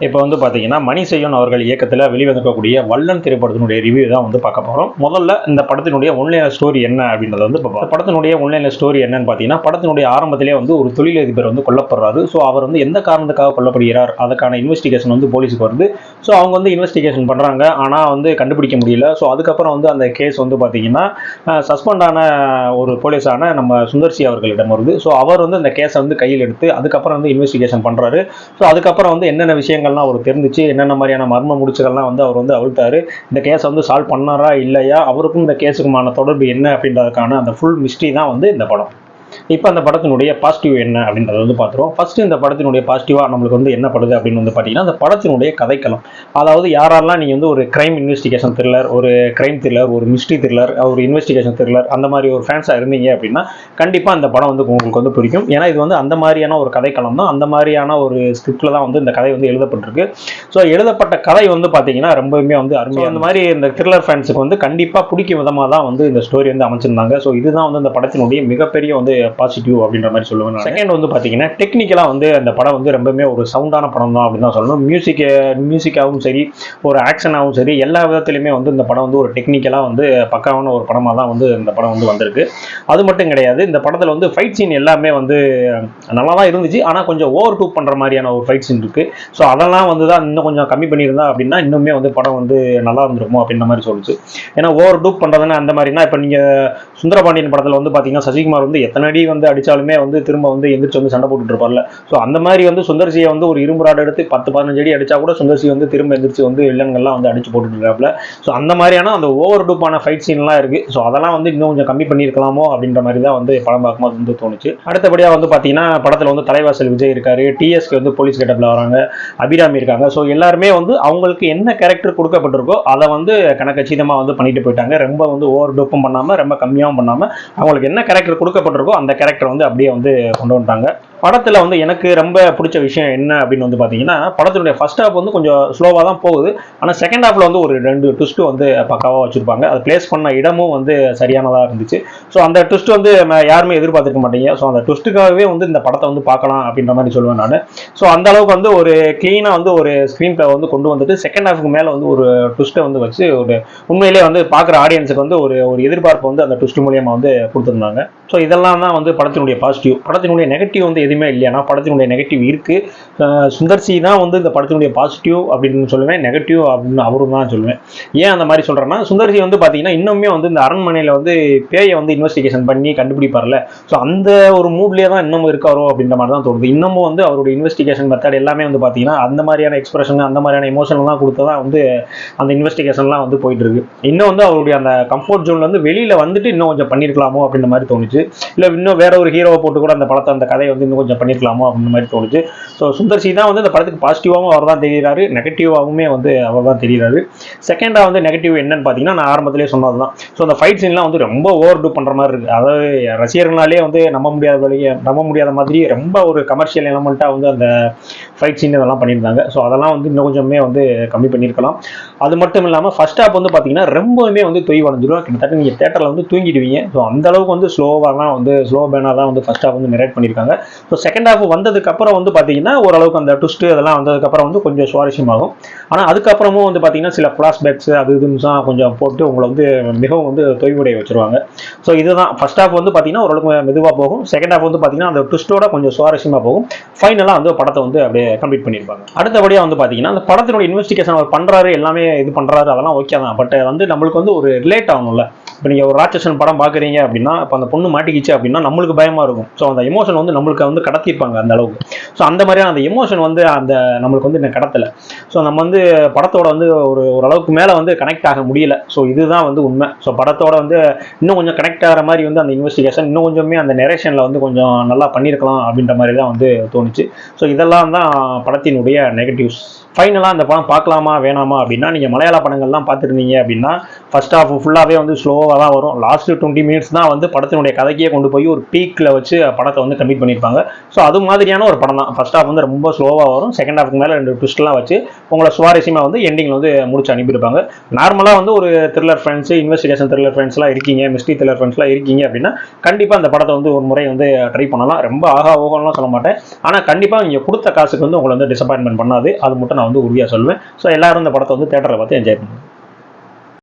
இப்போ வந்து பார்த்தீங்கன்னா மணி செய்யன் அவர்கள் இயக்கத்தில் வெளிவந்திருக்கக்கூடிய வல்லன் திரைப்படத்தினுடைய ரிவ்யூ தான் வந்து பார்க்க போகிறோம் முதல்ல இந்த படத்தினுடைய ஒன்லைன் ஸ்டோரி என்ன அப்படின்றத வந்து இப்போ படத்தினுடைய ஒன்லைன் ஸ்டோரி என்னன்னு பார்த்தீங்கன்னா படத்தினுடைய ஆரம்பத்திலே வந்து ஒரு தொழிலதிபர் வந்து கொல்லப்படுறாரு. ஸோ அவர் வந்து எந்த காரணத்துக்காக கொல்லப்படுகிறார்? அதுக்கான இன்வெஸ்டிகேஷன் வந்து போலீஸுக்கு வருது. ஸோ அவங்க வந்து இன்வெஸ்டிகேஷன் பண்ணுறாங்க ஆனால் வந்து கண்டுபிடிக்க முடியல. ஸோ அதுக்கப்புறம் வந்து அந்த கேஸ் வந்து பார்த்தீங்கன்னா சஸ்பெண்ட் ஆன ஒரு போலீஸான நம்ம சுந்தர்சி அவர்களிடம் வருது. ஸோ அவர் வந்து அந்த கேஸை வந்து கையில் எடுத்து அதுக்கப்புறம் வந்து இன்வெஸ்டிகேஷன் பண்ணுறாரு ஸோ அதுக்கப்புறம் வந்து என்னென்ன விஷயங்கள் விஷயங்கள்லாம் அவருக்கு தெரிஞ்சிச்சு என்னென்ன மாதிரியான மர்ம முடிச்சுகள்லாம் வந்து அவர் வந்து அவிழ்த்தாரு. இந்த கேஸை வந்து சால்வ் பண்ணாரா இல்லையா? அவருக்கும் இந்த கேஸுக்குமான தொடர்பு என்ன அப்படின்றதுக்கான அந்த ஃபுல் மிஸ்ட்ரி தான் வந்து இந்த படம். இப்போ அந்த படத்தினுடைய பாசிட்டிவ் என்ன அப்படின்றத வந்து பார்த்துருவோம். ஃபர்ஸ்ட் இந்த படத்தினுடைய பாசிட்டிவாக நம்மளுக்கு வந்து என்ன படுது அப்படின்னு வந்து பார்த்தீங்கன்னா அந்த படத்தினுடைய கதைக்களம். அதாவது யாரெல்லாம் நீங்கள் வந்து ஒரு கிரைம் இன்வெஸ்டிகேஷன் த்ரில்லர் ஒரு கிரைம் த்ரில்லர் ஒரு மிஸ்ட்ரி த்ரில்லர் ஒரு இன்வெஸ்டிகேஷன் த்ரில்லர் அந்த மாதிரி ஒரு ஃபேன்ஸாக இருந்தீங்க அப்படின்னா கண்டிப்பாக அந்த படம் வந்து உங்களுக்கு வந்து பிடிக்கும். ஏன்னா இது வந்து அந்த மாதிரியான ஒரு கதைக்களம் தான். அந்த மாதிரியான ஒரு ஸ்கிரிப்டில் தான் வந்து இந்த கதை வந்து எழுதப்பட்டிருக்கு. ஸோ எழுதப்பட்ட கதை வந்து பார்த்தீங்கன்னா ரொம்பவுமே வந்து அருமையாக அந்த மாதிரி இந்த த்ரில்லர் ஃபேன்ஸுக்கு வந்து கண்டிப்பாக பிடிக்கும் விதமாக தான் வந்து இந்த ஸ்டோரி வந்து அமைச்சிருந்தாங்க. ஸோ இதுதான் வந்து இந்த படத்தினுடைய மிகப்பெரிய வந்து பாசிட்டிவ் அப்படின்ற மாதிரி சொல்லுவேன் செகண்ட் வந்து பார்த்தீங்கன்னா டெக்னிக்கலாக வந்து அந்த படம் வந்து ரொம்பவுமே ஒரு சவுண்டான படம் தான் அப்படின்னு தான் சொல்லணும். மியூசிக் மியூசிக்காகவும் சரி ஒரு ஆக்ஷனாகவும் சரி எல்லா விதத்துலையுமே வந்து இந்த படம் வந்து ஒரு டெக்னிக்கலாக வந்து பக்காவான ஒரு படமாக தான் வந்து இந்த படம் வந்து வந்திருக்கு. அது மட்டும் கிடையாது இந்த படத்தில் வந்து ஃபைட் சீன் எல்லாமே வந்து நல்லா தான் இருந்துச்சு. ஆனால் கொஞ்சம் ஓவர் டூப் பண்ணுற மாதிரியான ஒரு ஃபைட் சீன் இருக்குது ஸோ அதெல்லாம் வந்து தான் இன்னும் கொஞ்சம் கம்மி பண்ணியிருந்தா அப்படின்னா இன்னுமே வந்து படம் வந்து நல்லா இருந்திருக்கும் அப்படின்ற மாதிரி சொல்லுச்சு. ஏன்னா ஓவர் டூப் பண்ணுறதுன்னா அந்த மாதிரினா இப்போ நீங்கள் சுந்தரபாண்டியன் படத்தில் வந்து பார்த்தீங்கன்னா சசிகுமார் வந்து எத்தனை அடி வந்து அடித்தாலுமே வந்து திரும்ப வந்து எந்திரிச்சு வந்து சண்டை போட்டுட்டு இருப்பார்ல. ஸோ அந்த மாதிரி வந்து சுந்தர்சியை வந்து ஒரு இரும்பு ராடு எடுத்து பத்து பதினஞ்சு அடி அடிச்சா கூட சுந்தர்சி வந்து திரும்ப எந்திரிச்சு வந்து வில்லன்கள்லாம் வந்து அடிச்சு போட்டுட்டு இருக்காப்புல. ஸோ அந்த மாதிரியான அந்த ஓவர் டூப்பான ஃபைட் சீன்லாம் இருக்கு. ஸோ அதெல்லாம் வந்து இன்னும் கொஞ்சம் கம்மி பண்ணியிருக்கலாமோ அப்படின்ற மாதிரி தான் வந்து படம் பார்க்கும்போது வந்து தோணுச்சு. அடுத்தபடியாக வந்து பார்த்தீங்கன்னா படத்தில் வந்து தலைவாசல் விஜய் இருக்காரு. டிஎஸ்கே வந்து போலீஸ் கெட்டப்பில் வராங்க. அபிராமி இருக்காங்க. ஸோ எல்லாருமே வந்து அவங்களுக்கு என்ன கேரக்டர் கொடுக்கப்பட்டிருக்கோ அதை வந்து கணக்கச்சிதமாக வந்து பண்ணிட்டு போயிட்டாங்க. ரொம்ப வந்து ஓவர் டூப்பும் பண்ணாமல் ரொம்ப கம்மியாகவும் பண்ணாமல் அவங்களுக்கு என்ன கேரக்டர் கொடுக்கப்பட்டிருக்கோ அந்த கேரக்டர் வந்து அப்படியே வந்து கொண்டு வந்துட்டாங்க. படத்தில் வந்து எனக்கு ரொம்ப பிடிச்ச விஷயம் என்ன அப்படின்னு வந்து பார்த்தீங்கன்னா படத்தினுடைய ஃபர்ஸ்ட் ஹாஃப் வந்து கொஞ்சம் ஸ்லோவாக தான் போகுது. ஆனால் செகண்ட் ஹாஃபில் வந்து ஒரு ரெண்டு ட்விஸ்ட்டு வந்து பக்காவாக வச்சுருப்பாங்க. அதை ப்ளேஸ் பண்ண இடமும் வந்து சரியானதாக இருந்துச்சு. ஸோ அந்த ட்விஸ்ட் வந்து நம்ம யாருமே எதிர்பார்த்துருக்க மாட்டீங்க. ஸோ அந்த ட்விஸ்ட்டுக்காகவே வந்து இந்த படத்தை வந்து பார்க்கலாம் அப்படின்ற மாதிரி சொல்லுவேன் நான். ஸோ அந்த அளவுக்கு வந்து ஒரு க்ளீனாக வந்து ஒரு ஸ்க்ரீன் ப்ளே வந்து கொண்டு வந்துட்டு செகண்ட் ஹாஃப்க்கு மேலே வந்து ஒரு ட்விஸ்ட்டை வந்து வச்சு ஒரு உண்மையிலே வந்து பார்க்குற ஆடியன்ஸுக்கு வந்து ஒரு ஒரு எதிர்பார்ப்பு வந்து அந்த ட்விஸ்ட் மூலியமாக வந்து கொடுத்துருந்தாங்க. ஸோ இதெல்லாம் தான் வந்து படத்தினுடைய பாசிட்டிவ் படத்தினுடைய நெகட்டிவ் வந்து எதுவுமே இல்லையானா படத்தினுடைய நெகட்டிவ் இருக்குது சுந்தர்சி தான் வந்து இந்த படத்தினுடைய பாசிட்டிவ் அப்படின்னு சொல்லுவேன். நெகட்டிவ் அப்படின்னு அவரும் தான் சொல்லுவேன். ஏன் அந்த மாதிரி சொல்கிறேன்னா சுந்தர்சி வந்து பார்த்தீங்கன்னா இன்னுமே வந்து இந்த அரண்மனையில் வந்து பேயை வந்து இன்வெஸ்டிகேஷன் பண்ணி கண்டுபிடிப்பார்ல. ஸோ அந்த ஒரு மூட்லேயே தான் இன்னமும் இருக்காரோ அப்படின்ற மாதிரி தான் தோணுது. இன்னமும் வந்து அவருடைய இன்வெஸ்டிகேஷன் மெத்தட் எல்லாமே வந்து பார்த்தீங்கன்னா அந்த மாதிரியான எக்ஸ்பிரஷன் அந்த மாதிரியான எமோஷன்லாம் கொடுத்து தான் வந்து அந்த இன்வெஸ்டிகேஷன்லாம் வந்து போயிட்டு இருக்கு. இன்னும் வந்து அவருடைய அந்த கம்ஃபர்ட் ஜோன்ல வந்து வெளியில் வந்துட்டு இன்னும் கொஞ்சம் பண்ணியிருக்கலாமோ அப்படின்ற மாதிரி தோணுச்சு. இல்லை இன்னும் வேற ஒரு ஹீரோவை போட்டு கூட அந்த படத்தை அந்த கதையை வந்து இன்னும் கொஞ்சம் பண்ணியிருக்கலாமோ அப்படின்ற மாதிரி தோணுச்சு. ஸோ சுந்தர்சி தான் வந்து இந்த படத்துக்கு பாசிட்டிவாகவும் அவர் தான் தெரிகிறாரு நெகட்டிவாகவுமே வந்து அவர் தான் தெரிகிறாரு செகண்டாக வந்து நெகட்டிவ் என்னன்னு பார்த்தீங்கன்னா நான் ஆரம்பத்திலே சொன்னது தான் ஸோ அந்த ஃபைட் சீன்லாம் வந்து ரொம்ப ஓவர் டூ பண்ணுற மாதிரி இருக்குது அதாவது ரசிகர்களாலே வந்து நம்ப முடியாத வழியை நம்ப முடியாத மாதிரி ரொம்ப ஒரு கமர்ஷியல் எலமெண்ட்டாக வந்து அந்த ஃபைட் சீன் இதெல்லாம் பண்ணியிருந்தாங்க. ஸோ அதெல்லாம் வந்து இன்னும் கொஞ்சமே வந்து கம்மி பண்ணியிருக்கலாம். அது மட்டும் இல்லாமல் ஃபர்ஸ்ட் ஹாப் வந்து பார்த்தீங்கன்னா ரொம்பவுமே வந்து தொய்வடைஞ்சிடும் கிட்டத்தட்ட நீங்கள் தேட்டரில் வந்து தூங்கிடுவீங்க. ஸோ அந்த அளவுக்கு வந்து ஸ்லோவாக வந்து ஸ்லோ பேனாக தான் வந்து ஃபர்ஸ்ட் ஹாப் வந்து நெரேட் பண்ணியிருக்காங்க. ஸோ செகண்ட் ஹாஃப் வந்ததுக்கப்புறம் வந்து பார்த்தீங்கன்னா ஓரளவுக்கு அந்த ட்விஸ்ட்டு அதெல்லாம் வந்ததுக்கப்புறம் வந்து கொஞ்சம் சுவாரஸ்யமாகும். ஆனால் அதுக்கப்புறமும் வந்து பார்த்தீங்கன்னா சில ஃப்ளாஷ்பேக்ஸ் அது இதுன்னு தான் கொஞ்சம் போட்டு உங்களை வந்து மிகவும் வந்து தொய்வுடைய வச்சுருவாங்க. ஸோ இதுதான். ஃபஸ்ட் ஹாஃப் வந்து பார்த்தீங்கன்னா ஓரளவுக்கு மெதுவாக போகும். செகண்ட் ஹாஃப் வந்து பார்த்தீங்கன்னா அந்த ட்விஸ்ட்டோட கொஞ்சம் சுவாரஸ்யமாக போகும். ஃபைனலாக வந்து படத்தை வந்து அப்படியே கம்ப்ளீட் பண்ணியிருப்பாங்க. அடுத்தபடியாக வந்து பார்த்தீங்கன்னா அந்த படத்தினுடைய இன்வெஸ்டிகேஷன் அவர் பண்ணுறாரு எல்லாமே இது பண்ணுறாரு அதெல்லாம் ஓகே தான். பட் வந்து நம்மளுக்கு வந்து ஒரு ரிலேட் ஆகணும்ல. இப்போ நீங்கள் ஒரு ராட்சசன் படம் பார்க்குறீங்க அப்படின்னா இப்போ அந்த பொண்ணு மாட்டிக்கிச்சு அப்படின்னா நம்மளுக்கு பயமாக இருக்கும். ஸோ அந்த எமோஷன் வந்து நம்மளுக்கு வந்து கடத்திருப்பாங்க அந்த அளவுக்கு. ஸோ அந்த மாதிரியான அந்த எமோஷன் வந்து அந்த நம்மளுக்கு வந்து இன்னும் கடத்தலை. ஸோ நம்ம வந்து படத்தோட வந்து ஒரு ஓரளவுக்கு மேலே வந்து கனெக்ட் ஆக முடியல. ஸோ இதுதான் வந்து உண்மை. ஸோ படத்தோட வந்து இன்னும் கொஞ்சம் கனெக்ட் ஆகிற மாதிரி வந்து அந்த இன்வெஸ்டிகேஷன் இன்னும் கொஞ்சமே அந்த நெரேஷனில் வந்து கொஞ்சம் நல்லா பண்ணியிருக்கலாம் அப்படின்ற மாதிரி தான் வந்து தோணுச்சு. ஸோ இதெல்லாம் தான் படத்தினுடைய நெகட்டிவ்ஸ் ஃபைனலாக அந்த படம் பார்க்கலாமா வேணாமா அப்படின்னா நீங்கள் மலையாள படங்கள்லாம் பார்த்துருந்தீங்க அப்படின்னா ஃபர்ஸ்ட் ஆஃப் ஃபுல்லாகவே வந்து ஸ்லோவாக தான் வரும். லாஸ்ட் டுவெண்ட்டி மினிட்ஸ் தான் வந்து படத்தினுடைய கதைக்கே கொண்டு போய் ஒரு பீக்கில் வச்சு படத்தை வந்து கம்ப்ளீட் பண்ணியிருப்பாங்க. ஸோ அது மாதிரியான ஒரு படம் தான். ஃபர்ஸ்ட் ஹாஃப் வந்து ரொம்ப ஸ்லோவாக வரும். செகண்ட் ஹாஃப்க்கு மேலே ரெண்டு ட்விஸ்ட்லாம் வச்சு உங்களை சுவாரஸ்யமாக வந்து எண்டிங்கில் வந்து முடிச்சு அனுப்பியிருப்பாங்க. நார்மலாக வந்து ஒரு த்ரில்லர் ஃப்ரெண்ட்ஸ் இன்வெஸ்டிகேஷன் த்ரில்லர் ஃப்ரெண்ட்ஸ்லாம் இருக்கீங்க மிஸ்ட்ரி த்ரில்லர் ஃப்ரெண்ட்ஸ்லாம் இருக்கீங்க அப்படின்னா கண்டிப்பாக அந்த படத்தை வந்து ஒரு முறை வந்து ட்ரை பண்ணலாம். ரொம்ப ஆகா ஓகம்லாம் சொல்ல மாட்டேன். ஆனால் கண்டிப்பாக நீங்கள் கொடுத்த காசுக்கு வந்து உங்களை வந்து டிசப்பாயின்மெண்ட் பண்ணாது. அது மட்டும் நான் வந்து உறுதியாக சொல்லுவேன் ஸோ எல்லாரும் இந்த படத்தை வந்து தேட்டரில் பார்த்து என்ஜாய் பண்ணுவேன்